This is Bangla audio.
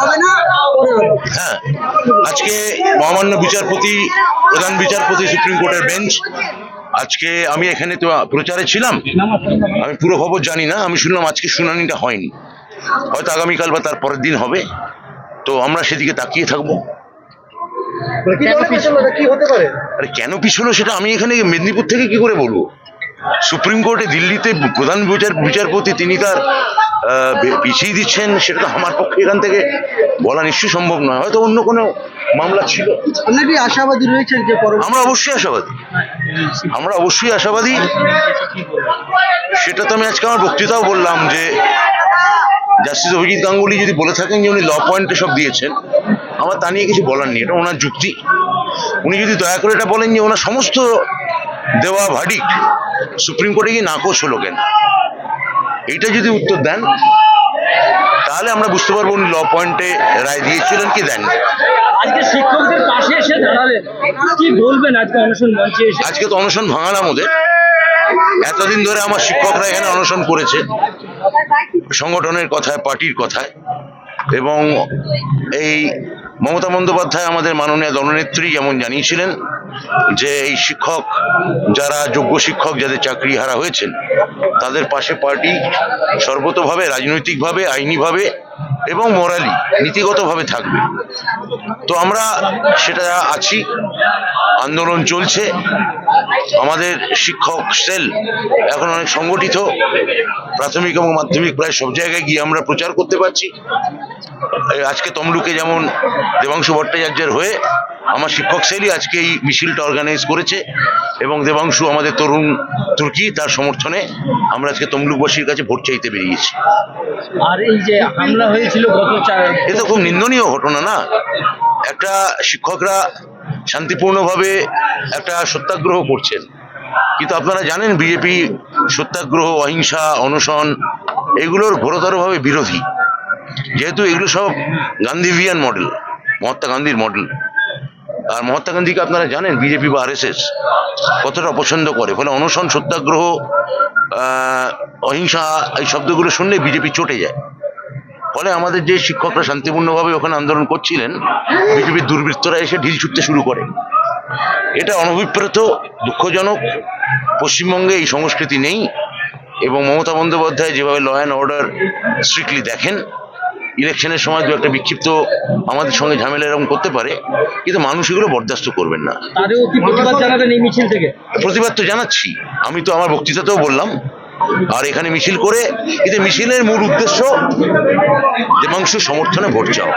হবে না হ্যাঁ আজকে মহামান্য বিচারপতি প্রধান বিচারপতি সুপ্রিম কোর্টের বেঞ্চ আজকে আমি এখানে তো প্রচারে ছিলাম। আমি পুরো খবর জানি না আমি শুনলাম আজকে শুনানিটা হয়নি। হয়তো আগামীকাল বা তার পরের দিন হবে। তো আমরা সেদিকে তাকিয়ে থাকব। কি আরে কেন পিছলো সেটা আমি এখানে মেদিনীপুর থেকে কি করে বলব? সুপ্রিম কোর্টে দিল্লিতে প্রধান বিচার বিচারপতি তিনি তার পিছিয়ে দিচ্ছেন সেটা তো আমার পক্ষে এখান থেকে বলা নিশ্চয়ই সম্ভব নয়। হয়তো অন্য কোনো মামলা ছিল। আশাবাদী রয়েছেন যে আমরা অবশ্যই আশাবাদী। আমরা অবশ্যই আশাবাদী। সেটা তো আমি আজকে আমার বক্তৃতাও বললাম যে জাস্টিস অভিজিৎ গাঙ্গুলি যদি বলে থাকেন যে উনি ল পয়েন্টে সব দিয়েছেন আমার তা নিয়ে কিছু বলার নেই। এটা ওনার যুক্তি। উনি যদি দয়া করে এটা বলেন যে ওনার সমস্ত দেওয়া ভাডিক সুপ্রিম কোর্টে গিয়ে নাকচ হলো কেন? এইটা যদি উত্তর দেন তাহলে আমরা বুঝতে পারব উনি ল পয়েন্টে রায় দিয়েছিলেন কি দেন আজকে শিক্ষকদের পাশে এসে দাঁড়ালেন। কি বলবেন আজকে অনশন মঞ্চে এসে? আজকে তো অনশন ভাঙালাম ওদের এতদিন ধরে আমার শিক্ষকরা এখানে অনশন করেছে। সংগঠনের কথায় পার্টির কথায়। এবং এই মমতা বন্দ্যোপাধ্যায় আমাদের মাননীয় দলনেত্রী যেমন জানিয়েছিলেন যে এই শিক্ষক, যারা যোগ্য শিক্ষক যাদের চাকরি হারা হয়েছেন, তাদের পাশে পার্টি সর্বতভাবে রাজনৈতিকভাবে, আইনিভাবে এবং মোরালি নীতিগতভাবে থাকবে। তো আমরা সেটা আছি, আন্দোলন চলছে, আমাদের শিক্ষক সেল এখন অনেক সংগঠিত, প্রাথমিক এবং মাধ্যমিক প্রায় সব জায়গায় গিয়ে আমরা প্রচার করতে পারছি। আজকে তমলুকে যেমন দেবাংশু ভট্টাচার্যের হয়ে আমার শিক্ষক সেলই আজকে এই মিছিলটা অর্গানাইজ করেছে এবং দেবাংশু আমাদের তরুণ তুর্কি তার সমর্থনে আমরা আজকে তমলুকবাসীর কাছে ভোট চাইতে বেরিয়েছি। আর এই যে হামলা হয়েছিল গত এ তো খুব নিন্দনীয় ঘটনা না? একটা শিক্ষকরা শান্তিপূর্ণভাবে একটা সত্যাগ্রহ করছেন। কিন্তু আপনারা জানেন বিজেপি সত্যাগ্রহ অহিংসা অনশন এগুলোর ঘোরতরভাবে বিরোধী। যেহেতু এগুলো সব গান্ধীভিয়ান মডেল মহাত্মা গান্ধীর মডেল আর মহাত্মা গান্ধীকে আপনারা জানেন বিজেপি বা আরএসএস কতটা অপছন্দ করে। ফলে অনশন, সত্যাগ্রহ অহিংসা, এই শব্দগুলো শুনলে বিজেপি চটে যায়। ফলে আমাদের যে শিক্ষকরা শান্তিপূর্ণভাবে ওখানে আন্দোলন করছিলেন বিজেপির দুর্বৃত্তরা এসে ঢিল ছুটতে শুরু করে। এটা অনভিপ্রেত, দুঃখজনক। পশ্চিমবঙ্গে এই সংস্কৃতি নেই এবং মমতা বন্দ্যোপাধ্যায় যেভাবে ল অ্যান্ড অর্ডার স্ট্রিক্টলি দেখেন ইলেকশনের সময় দু একটা বিক্ষিপ্ত আমাদের সঙ্গে ঝামেলা এরকম করতে পারে কিন্তু মানুষ এগুলো বরদাস্ত করবেন না। প্রতিবাদ জানাবেন এই মিছিল থেকে? প্রতিবাদ তো জানাচ্ছি। আমি তো আমার বক্তৃতাতেও বললাম আর এখানে মিছিল করে কিন্তু মিছিলের মূল উদ্দেশ্য দেবাংশু সমর্থনে ভোট চাও